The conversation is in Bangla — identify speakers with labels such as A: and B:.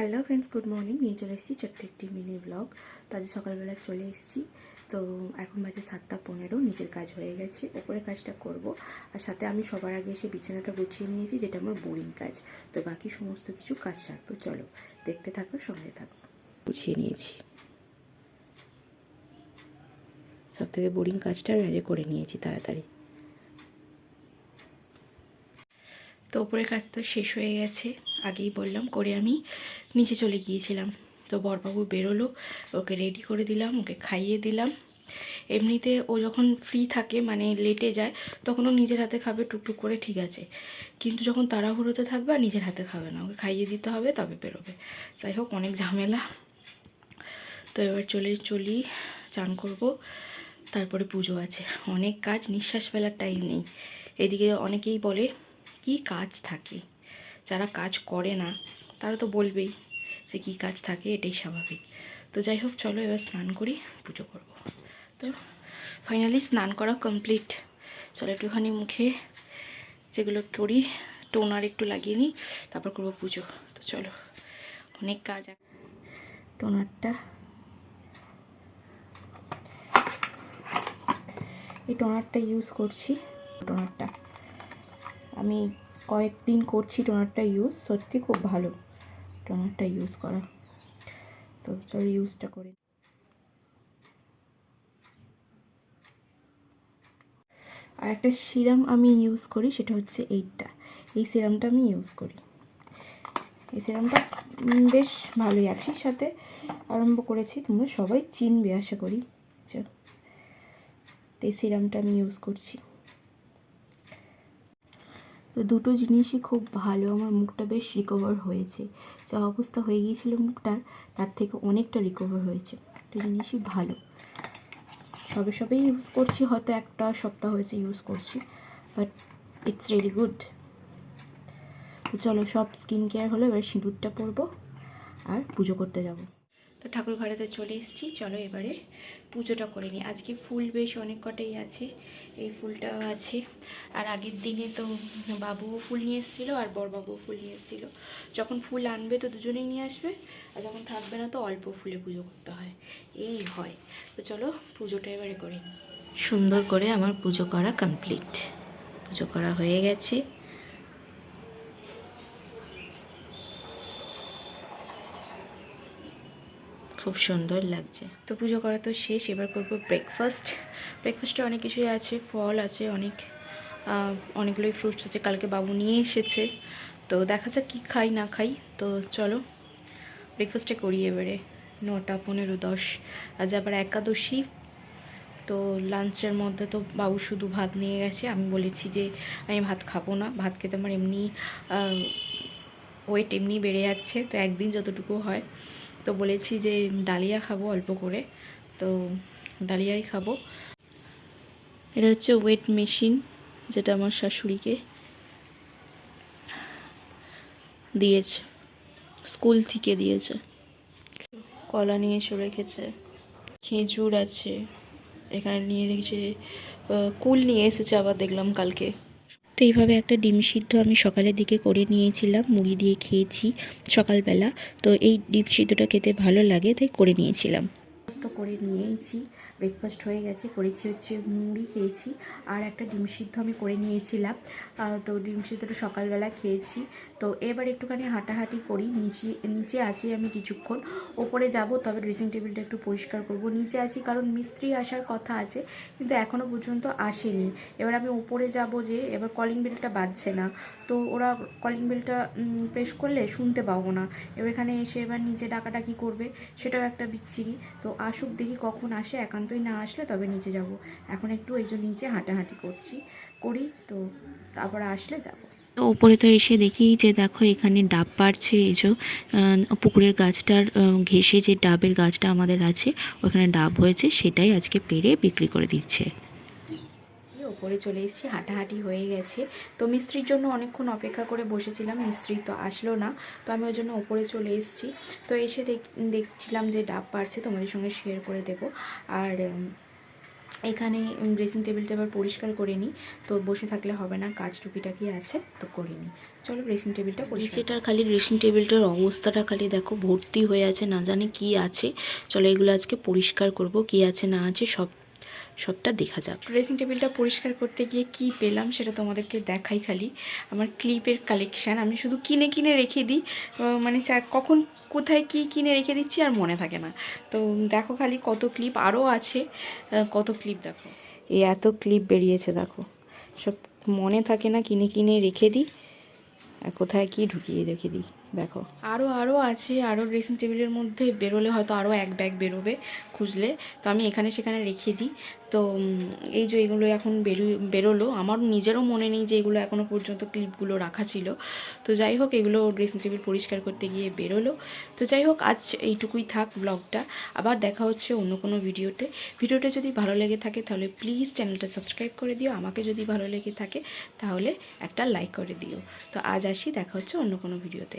A: হ্যালো ফ্রেন্ডস গুড মর্নিং নিয়ে চলে এসেছি ছোট্ট একটি মিনি ব্লগ তো আজ সকালবেলা চলে এসেছি। তো এখন বাজে সাতটা পনেরো, নিজের কাজ হয়ে গেছে ওপরে কাজটা করব। আর সাথে আমি সবার আগে এসে বিছানাটা গুছিয়ে নিয়েছি, যেটা আমার বোরিং কাজ। তো বাকি সমস্ত কিছু কাজ সারবো। চলো, দেখতে থাকো, সঙ্গে থাকো। গুছিয়ে নিয়েছি। সব থেকে বোরিং কাজটা আমি আগে করে নিয়েছি, তাড়াতাড়ি। তো ওপরের কাজ তো শেষ হয়ে গেছে। আগেই বললাম, করে আমি নিচে চলে গিয়েছিলাম। তো বরবাবু বেরোলো, ওকে রেডি করে দিলাম, ওকে খাইয়ে দিলাম। এমনিতে ও যখন ফ্রি থাকে মানে লেটে যায়, তখন ও নিজের হাতে খাবে, টুকটুক করে ঠিক আছে। কিন্তু যখন তাড়াহুড়োতে থাকবে নিজের হাতে খাবে না। ওকে খাইয়ে দিতে হবে, তবে বেরোবে। যাই হোক, অনেক ঝামেলা। তো এবার চলে চলি, চান করব। তারপরে পুজো আছে। অনেক কাজ, নিঃশ্বাস ফেলার টাইম নেই। এদিকে অনেকেই বলে, কি কাজ থাকে? যারা কাজ করে না, তারা তো বলবেই যে কী কাজ থাকে, এটাই স্বাভাবিক। তো যাই হোক, চলো এবার স্নান করি, পুজো করব। তো ফাইনালি স্নান করা কমপ্লিট চলো একটুখানি মুখে যেগুলো করি টোনার একটু লাগিয়ে নিই, তারপর করব পুজো। তো চলো, অনেক কাজ। টোনারটা এই টোনারটা ইউজ করছি টোনারটা আমি কয়েকদিন করছি টোনারটা ইউজ সত্যি খুব ভালো টোনারটা ইউজ করা। তো চলো ইউজটা করে। আর একটা সিরাম আমি ইউজ করি, সেটা হচ্ছে এইটা এই সিরামটা আমি ইউজ করি। এই সিরামটা বেশ ভালোই একই সাথে। আরম্ভ করেছি, তোমরা সবাই চিনবে, আশা করি। এই সিরামটা আমি ইউজ করছি। তো দুটো জিনিসই খুব ভালো, আমার মুখটা বেশ রিকভার হয়েছে। যা অবস্থা হয়ে গিয়েছিল মুখটার, তার থেকে অনেকটা রিকভার হয়েছে। দুটো জিনিসই ভালো। সবে সবেই ইউজ করছি, হয়তো একটা সপ্তাহ হয়েছে ইউজ করছি বাট ইটস রিয়েলি গুড তো চলো, সব স্কিন কেয়ার হলো, এবার সিঁদুরটা পরবো আর পুজো করতে যাব। তো ঠাকুর ঘরে তো চলে এসেছি, চলো এবারে পুজোটা করে নিই। আজকে ফুল বেশ অনেক কটাই আছে, এই ফুলটাও আছে। আর আগের দিনে তো বাবুও ফুল নিয়ে এসেছিল আর বড়বাবুও ফুল নিয়ে এসেছিল। যখন ফুল আনবে তো দুজনেই নিয়ে আসবে, আর যখন থাকবে না তো অল্প ফুলে পুজো করতে হয়। এই হয়। তো চলো পুজোটা এবারে করে নিই। সুন্দর করে আমার পুজো করা কমপ্লিট পুজো করা হয়ে গেছে। খুব সুন্দর লাগছে। তো পুজো করা তো শেষ, এবার করব ব্রেকফাস্ট ব্রেকফাস্টে অনেক কিছুই আছে, ফল আছে, অনেক অনেকগুলোই ফ্রুটস আছে। কালকে বাবু নিয়ে এসেছে। তো দেখা যাক কী খাই, না খাই। তো চলো ব্রেকফাস্টে করি এবারে। নটা পনেরো দশ। আজ আবার একাদশী। তো লাঞ্চের মধ্যে তো বাবু শুধু ভাত নিয়ে গেছে। আমি বলেছি যে আমি ভাত খাব না। ভাত খেতে আমার এমনি ওয়েট এমনি বেড়ে যাচ্ছে। তো একদিন যতটুকু হয়। তো বলেছি যে ডালিয়া খাব অল্প করে। তো ডালিয়াই খাব। এটা হচ্ছে ওয়েট মেশিন যেটা আমার শাশুড়িকে দিয়েছে। স্কুল থেকে দিয়েছে। কলা নিয়ে এসে রেখেছে। খেজুর আছে। এখানে নিয়ে রেখেছে কুল নিয়ে এসেছে আবার দেখলাম কালকে। তো এইভাবে একটা ডিম সিদ্ধ আমি সকালের দিকে করে নিয়েছিলাম, মুড়ি দিয়ে খেয়েছি সকালবেলা। তো এই ডিম সিদ্ধটা খেতে ভালো লাগে, তাই করে নিয়েছিলাম। তো করে নিয়েছি। ব্রেকফাস্ট হয়ে গেছে, করেছি হচ্ছে মুড়ি খেয়েছি আর একটা ডিম সিদ্ধ আমি করে নিয়েছিলাম। তো ডিম সিদ্ধটা সকালবেলা খেয়েছি। তো এবার একটুখানি হাঁটাহাঁটি করি, নিচে নিচে আছি আমি কিছুক্ষণ, ওপরে যাব তবে ড্রেসিং টেবিলটা একটু পরিষ্কার করব। নিচে আছি কারণ মিস্ত্রি আসার কথা আছে, কিন্তু এখনও পর্যন্ত আসেনি। এবার আমি উপরে যাব যে, এবার কলিং বেলটা বাজছে না। তো ওরা কলিং বেলটা প্রেস করলে শুনতে পাবো না। এবার এখানে এসে এবার নিচে ডাকাডাকি করবে, সেটাও একটা বিচ্ছিরি। তো আসুক দেখি কখন আসে একান্তই না আসলে তবে নিচে যাব। এখন একটু এই যে নিচে হাঁটাহাঁটি করছি, করি তো তারপরে আসলে যাব। তো উপরে তো এসে দেখি যে দেখো এখানে ডাব পাড়ছে এই যে পুকুরের গাছটার ঘেসে যে ডাবের গাছটা আমাদের আছে, ওখানে ডাব হয়েছে, সেটাই আজকে পেরে বিক্রি করে দিচ্ছে। ওপরে চলে এসেছি হাঁটাহাঁটি হয়ে গেছে। তো মিস্ত্রির জন্য অনেকক্ষণ অপেক্ষা করে বসেছিলাম মিস্ত্রি তো আসলো না। তো আমি ওই জন্য ওপরে চলে এসেছি। তো এসে দেখ দেখছিলাম যে ডাব পারছে তোমাদের সঙ্গে শেয়ার করে দেবো। আর এখানে ড্রেসিং টেবিলটা এবার পরিষ্কার করে নিই। তো বসে থাকলে হবে না কাজ টুকিটাকি আছে তো করে নিই। চলো ড্রেসিং টেবিলটা পরিষ্কার নিচেটার খালি ড্রেসিং টেবিলটার অবস্থাটা খালি দেখো ভর্তি হয়ে আছে না জানি কি আছে। চলো এগুলো আজকে পরিষ্কার করব কি আছে না আছে সব সবটা দেখা যাক। ড্রেসিং টেবিলটা পরিষ্কার করতে গিয়ে কি পেলাম সেটা তোমাদেরকে দেখাই খালি। আমার ক্লিপের কালেকশান আমি শুধু কিনে কিনে রেখে দিই মানে কখন কোথায় কি কিনে রেখে দিচ্ছি আর মনে থাকে না। তো দেখো খালি কত ক্লিপ আরও আছে কত ক্লিপ দেখো। এই এত ক্লিপ বেরিয়েছে দেখো। সব মনে থাকে না কিনে কিনে রেখে দিই আর কোথায় কি ঢুকিয়ে রেখে দিই। দেখো। আরও আরও আছে আরও ড্রেসিং টেবিলের মধ্যে বেরোলে হয়তো আরও এক ব্যাগ বেরোবে খুঁজলে। তো আমি এখানে সেখানে রেখে দিই। তো এই যে এগুলো এখন বেরো, বেরোলো, আমার নিজেরও মনে নেই যে এগুলো এখনও পর্যন্ত ক্লিপগুলো রাখা ছিল। তো যাই হোক, এগুলো ড্রেসিং টেবিল পরিষ্কার করতে গিয়ে বেরোলো। তো যাই হোক, আজ এইটুকুই থাক ব্লগটা আবার দেখা হচ্ছে অন্য কোনো ভিডিওতে। ভিডিওটা যদি ভালো লেগে থাকে, তাহলে প্লিজ চ্যানেলটা সাবস্ক্রাইব করে দিও। আমাকে যদি ভালো লেগে থাকে, তাহলে একটা লাইক করে দিও। তো আজ আসি, দেখা হচ্ছে অন্য কোনো ভিডিওতে।